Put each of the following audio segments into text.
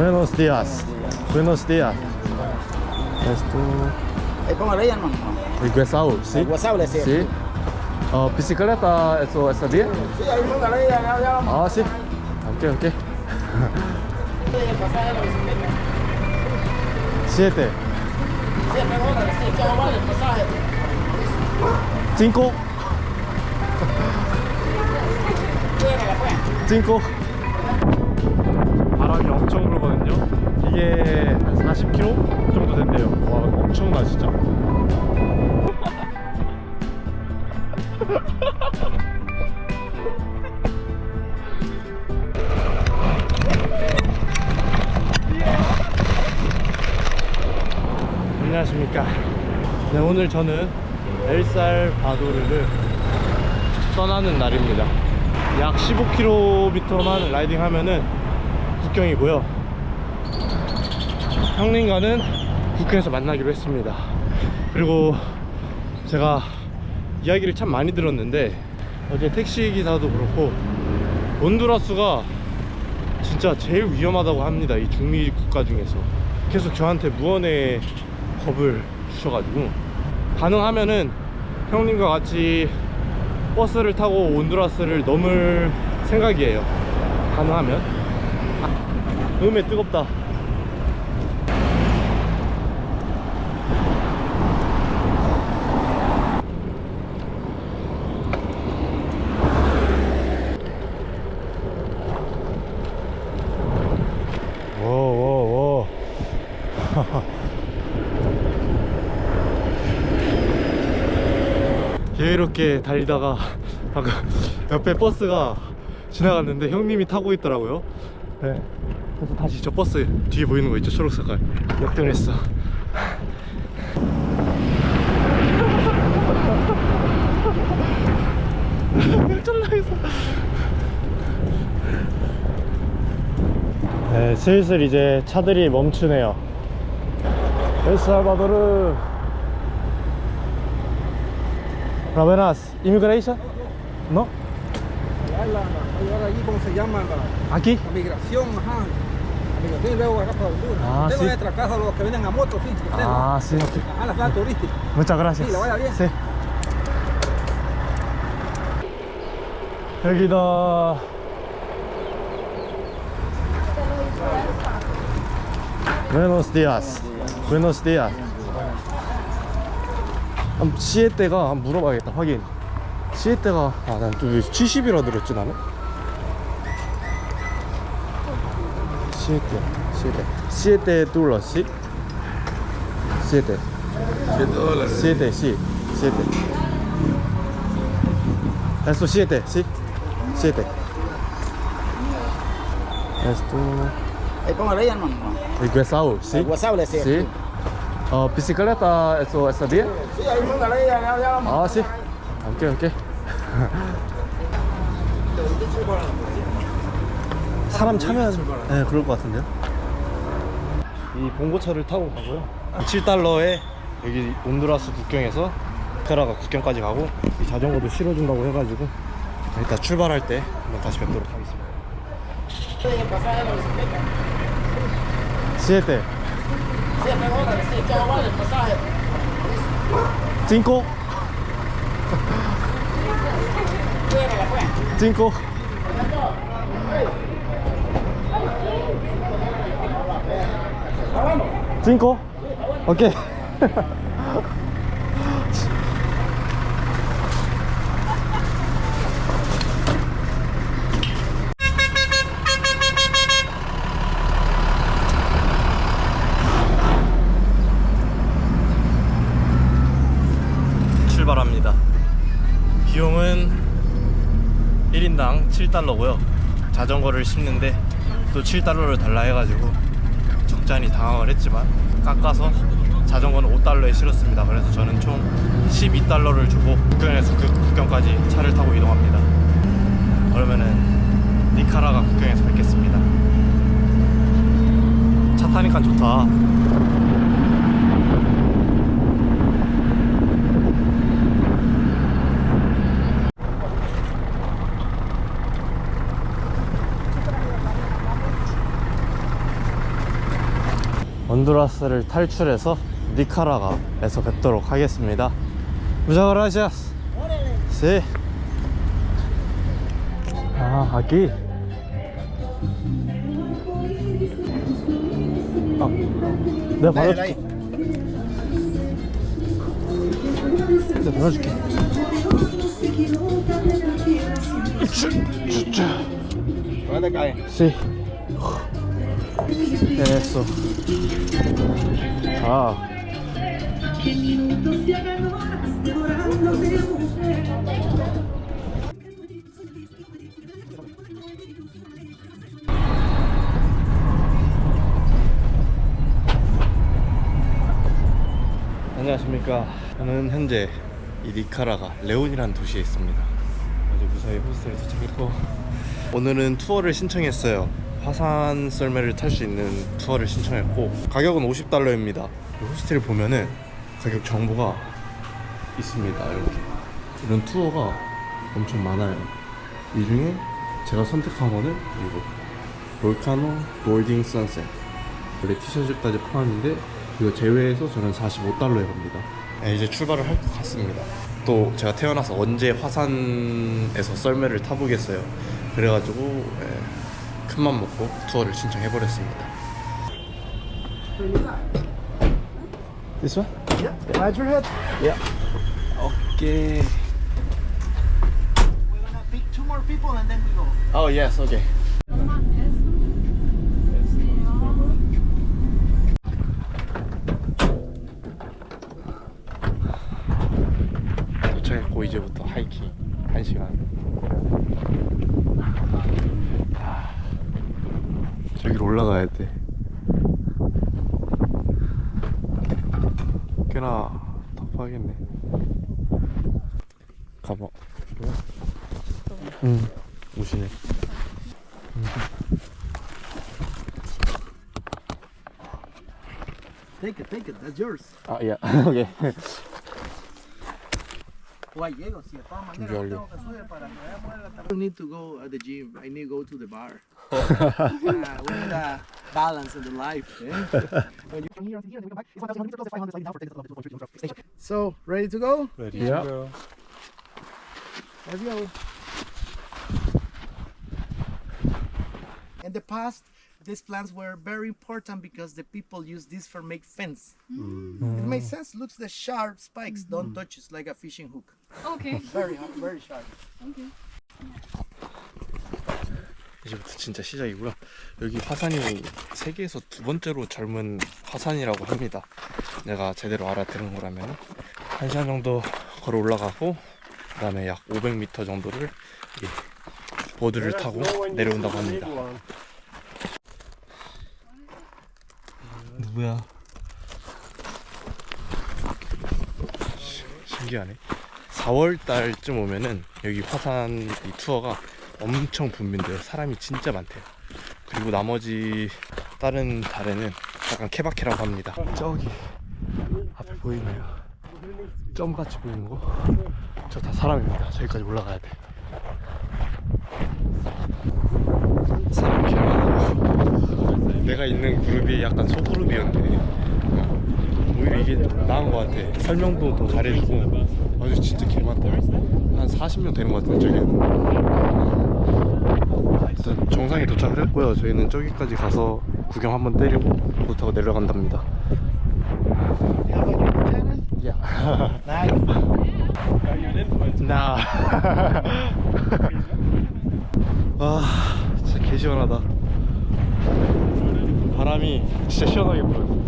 Buenos días. Buenos días. Esto. Póngale ahí, hermano. El guesao, ¿sí? El guasao le decía. Sí. Oh, bicicleta, ¿eso está bien? Sí, ahí póngale ahí, ya, ya vamos. Ah, sí. Ok, ok. El pasaje de la bicicleta. Siete. Siete dólares, sí, ¿qué vale el pasaje? cinco. Pues. cinco. 바람이 엄청 불거든요. 이게 한 40km 정도 된대요. 와, 엄청나 진짜. 안녕하십니까. 네, 오늘 저는 엘살바도르를 떠나는 날입니다. 약 15km만 라이딩 하면은 국경이고요. 형님과는 국경에서 만나기로 했습니다. 그리고 제가 이야기를 참 많이 들었는데 어제 택시 기사도 그렇고 온두라스가 진짜 제일 위험하다고 합니다. 이 중미 국가 중에서 계속 저한테 무언의 겁을 주셔가지고 가능하면은 형님과 같이 버스를 타고 온두라스를 넘을 생각이에요. 가능하면. 아, 음에 뜨겁다. 여유롭게 달리다가 방금 옆에 버스가 지나갔는데 형님이 타고 있더라고요 네. 그래서 다시 저 버스 뒤에 보이는 거 있죠 초록색깔 역전했어 쫄라했어 네, 슬슬 이제 차들이 멈추네요 엘살바도르 라베나스 이미그레이션? Ahí ahora allí, ¿cómo se llama? La, Aquí? la migración, ajá. La migración y luego acá para Honduras. Ah, Tengo sí. nuestra casa los que vienen a moto, sí. tengo. Ah, sí. Ajá, la plaza turística. Muchas gracias. Sí, le vaya bien. Sí. 여기다. Buenos días. Buenos días. 한 시에때가 한번 물어봐야겠다. 확인. 시에때가 아, 난 또 70이라 들었지 나는. 시에때. 시에때. 시에때 뚫러시? 시에때. 7 dólares. Siete, sí, siete. Esto siete, sí, siete. Esto Ahí póngale ahí, hermano. el guesao, sí. El guasao le decía. Sí. Oh, bicicleta, eso está bien. Sí, ahí póngale ahí, ya, ya vamos. Ah, sí. Ok, ok. 사람 차면 네, 그럴 것 같은데요. 이 봉고차를 타고 가고요. 7달러에 여기 온두라스 국경에서 테라가 국경까지 가고 이 자전거도 실어준다고 해가지고 이따 출발할 때 한번 다시 뵙도록 하겠습니다. Bicicleta. Siete, Siete cinco. 오케이. 출발합니다. 비용은 1인당 7달러고요. 자전거를 싣는데 또 7달러를 달라 해가지고 적잖이 당황을 했지만 깎아서 자전거는 5달러에 실었습니다. 그래서 저는 총 12달러를 주고 국경에서 그 국경까지 차를 타고 이동합니다. 그러면은 니카라가 국경에서 뵙겠습니다. 차 타니까 좋다. 온두라스를 탈출해서 니카라가에서 뵙도록 하겠습니다. Muchas gracias. Sí. Aquí. 아, 내가 받아줄게. 내가 받아줄게. ¿Dónde cae? Sí. Eso. Ah. 안녕하십니까. 저는 현재 이 니카라가 레온이라는 도시에 있습니다. 어제 무사히 호스텔에 도착했고 오늘은 투어를 신청했어요. 화산 썰매를 탈 수 있는 투어를 신청했고 가격은 50달러입니다. 호스텔 보면은 가격 정보가 있습니다. 이렇게 이런 투어가 엄청 많아요. 이 중에 제가 선택한 거는 이거 볼카노 볼딩 선셋 원래 티셔츠까지 포함인데 이거 제외해서 저는 45달러에 갑니다. 네, 이제 출발을 할 것 같습니다. 또 제가 태어나서 언제 화산에서 썰매를 타보겠어요. 그래가지고 예, 큰맘 먹고 투어를 신청해버렸습니다. This one? Yeah. Hide your head. Yeah. Okay. We're gonna pick two more people and then we go. Oh yes, okay. 도착했고 이제부터 하이킹 1시간 아, 저기로 올라가야 돼 꽤나 터프하겠네 가봐 응 오시네 Take it, take it. That's yours. 아 야, 오케이 Guay, llego. Si de todas maneras tengo que subir para que vaya a tabla. I need to go at the gym. I need to go to the bar. yeah, we need a balance in the life. Eh? When you from here to here, then we come back. It's 1,000 meters, 500 sliding down for tickets to the to the station. So, ready to go? Yeah. Let's go. In the past, these plants were very important because the people used this for make fence. Mm. It makes mm. sense. Looks the sharp spikes. Don't mm. touch it like a fishing hook. Okay. Very hard, very sharp. Okay. 이제부터 진짜 시작이고요. 여기 화산이 세계에서 두 번째로 젊은 화산이라고 합니다. 내가 제대로 알아들은 거라면 한 시간 정도 걸어 올라가고 그 다음에 약 500m 정도를 이 보드를 타고 내려온다고 합니다. 누구야? 시- 신기하네. 4월 달쯤 오면은 여기 화산 이 투어가 엄청 붐빈대요. 사람이 진짜 많대요. 그리고 나머지 다른 달에는 약간 케바케라고 합니다. 저기 앞에 보이네요. 점같이 보이는 거. 저 다 사람입니다. 저기까지 올라가야 돼. 사람 개 많아. 내가 있는 그룹이 약간 소그룹이었는데 어, 오히려 이게 나은 것 같아. 설명도 더 잘해주고 아주 진짜 개 많다. 한 40명 되는 것 같은데 저기. 일단 정상에 도착을 했고요. 저희는 저기까지 가서 구경 한번 때리고 보드 타고 내려간답니다. 와, 진짜 개 시원하다. 바람이 진짜 시원하게 불어요.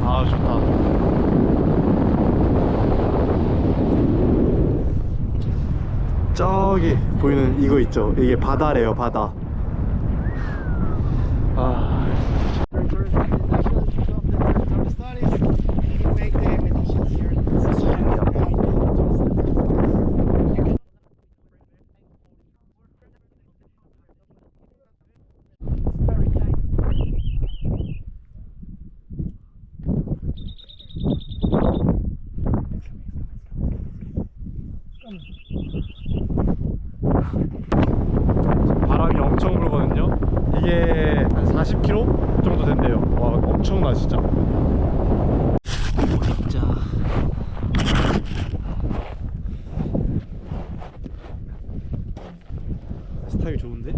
아, 아 좋다. 저기 보이는 이거 있죠? 이게 바다래요, 바다. 아, National 엄청나 진짜 진짜 스타일 좋은데?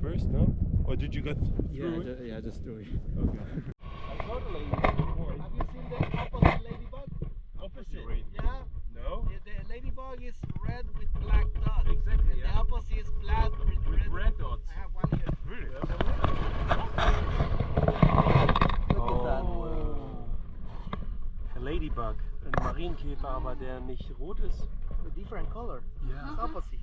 First, no? Or did you get through yeah, it? yeah, just through it. Okay. nämlich rot ist. A different color. Yeah. It's opposite.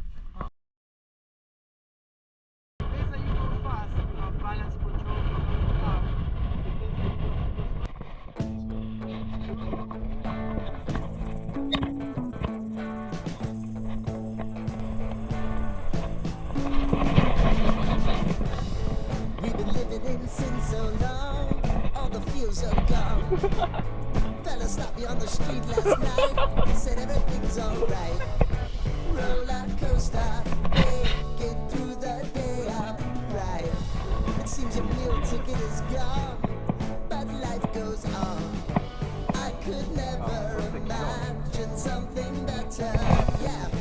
stopped me on the street last night. Said everything's alright. Roller coaster, it through the day right. It seems your meal ticket is gone, but life goes on. I could never imagine something better. Yeah.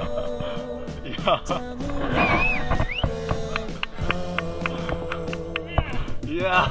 이야.